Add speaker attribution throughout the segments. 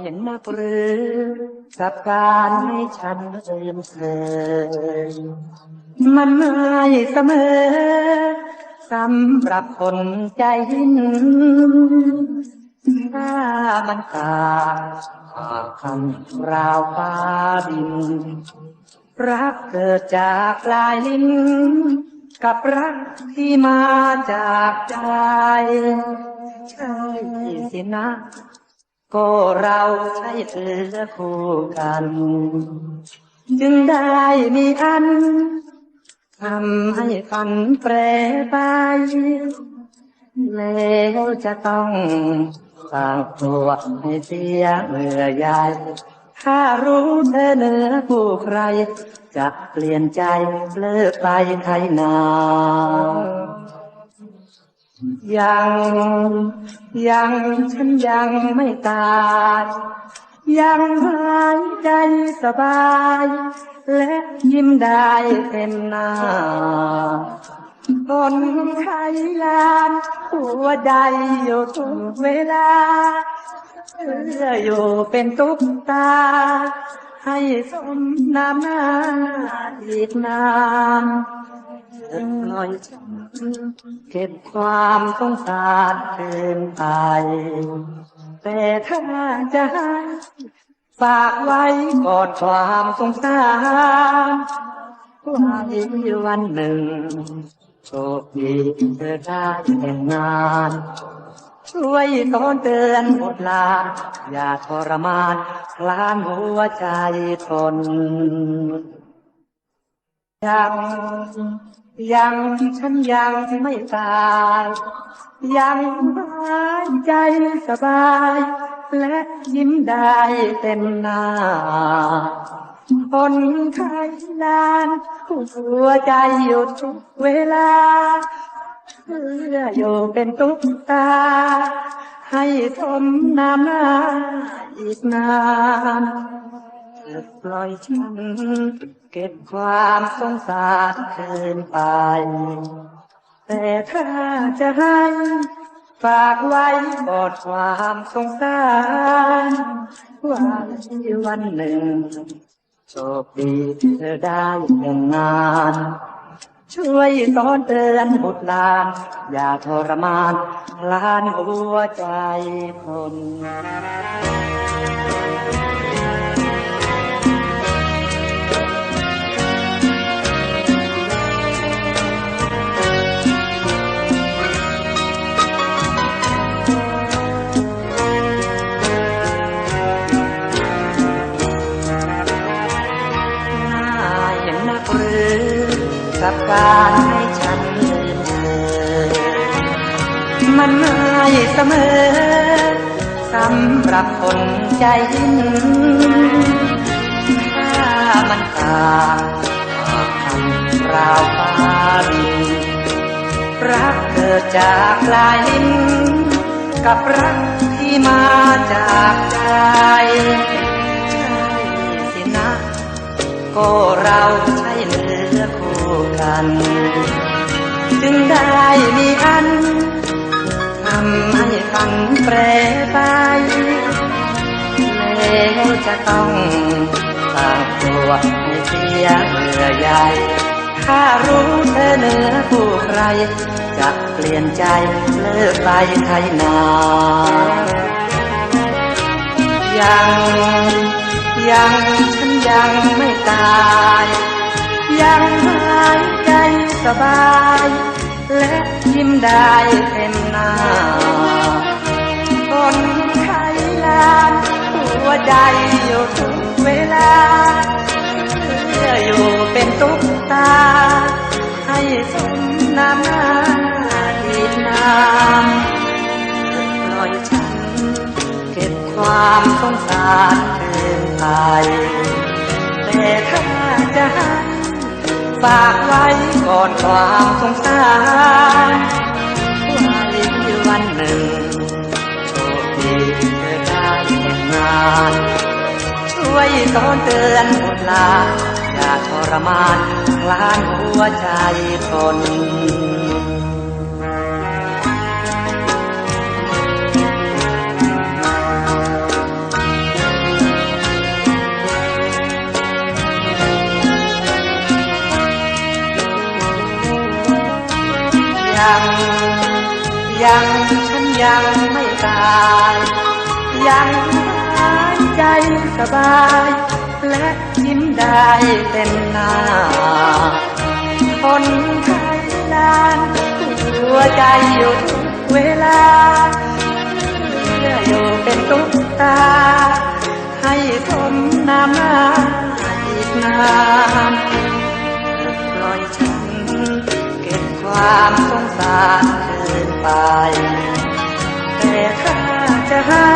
Speaker 1: เห็นนักหรือกับการให้ฉันลืมเธอมันไม่เสมอสำหรับคนใจหินถ้ามันตาหากคำราวฟ้าดิน รักเกิดจากลายลิ้น กับรักที่มาจากใจใช่สินะ ก็เราใช่เธอคู่กัน จึงได้มีอันทำให้ฝันแปรไป แล้วจะต้องสร้างตัวให้เสียเมื่อใหญ่ถ้ารู้เธอเหนือผู้ใคร จะเปลี่ยนใจเลิกไปไทยนา ยังยังฉันยังไม่ตายยังหายใจสบาย และยิ้มได้เต็มหน้าคนไทยลานหัวใจอยู่ทุกเวลาเพื่ออยู่เป็นตุ๊กตา ให้สมน้ำหน้าอีกนาน จะปล่อย เก็บความสงสารเกินไป แต่ถ้าจะให้ฝากไว้ก่อนความสงสารว่าอีกวันหนึ่งโชคดีเธอได้แต่งงานช่วยตอนเตือนหมดลา อย่าทรมานคลานหัวใจทนยัง ยังฉันยังไม่ตายยังหายใจสบาย และยิ้มได้เต็มหน้าคนไทยลานหัวใจอยู่ทุกเวลาเพื่ออยู่เป็นตุ๊กตา ให้ทมน้ำหน้าอีกนาน ปล่อยฉันเก็บความสงสารคืนไป แต่ถ้าจะให้ฝากไว้กอดความสงสารว่าวันหนึ่งโชคดีเธอได้แต่งงาน ช่วยสอนเตือนบุตรหลาน อย่าทรมานลานหัวใจคน กับการให้ฉันลืมเธอมันไม่เสมอสำหรับคนใจหินถ้ามันต่างคำราวฟ้าดินรักเกิดจากลายลิ้นกับรักที่มาจากใจใช่สินะ ก็เรา กัน จึงได้มีอันทำให้ฝันแปรไป แล้วจะต้องสร้างตัวให้เสียเมื่อใหญ่ถ้ารู้เธอเหนือคู่ใคร จะเปลี่ยนใจเลิกไปไทยนายัง ยังฉันยังไม่ตาย บาย และยิ้มได้เต็มหน้าคนไทยลานหัวใจอยู่ทุกเวลาเพื่ออยู่เป็นตุ๊กตา ให้สมน้ำหน้าดีน้ำปล่อยฉัน เก็บความสงสารคืนไป แต่ถ้าจะให้ ฝากไว้ก่อนความสงสารว่าอีกวันหนึ่งโชคดีเธอได้แต่งงานช่วยสอนเตือนคนลาอย่าทรมานคลานหัวใจคน ยังฉันยังไม่ตาย ยังหายใจสบาย และยิ้มได้เต็มหน้า คนไทยลานหัวใจอยู่ทุกเวลาเพื่ออยู่เป็นตุ๊กตา ให้สมน้ำหน้าอีกนานปล่อยฉัน เก็บความสงสาร ไป แต่ถ้าจะให้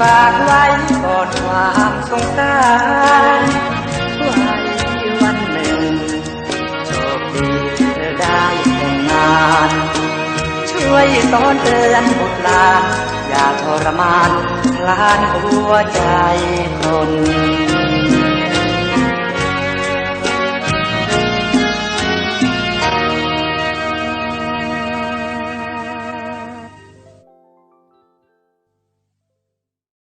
Speaker 1: ฝากไว้ก่อนความสงสารไว้วันหนึ่งโชคดีเธอได้แต่งงาน ช่วยสอนเตือนบุตรหลานอย่าทรมานคลานหัวใจคน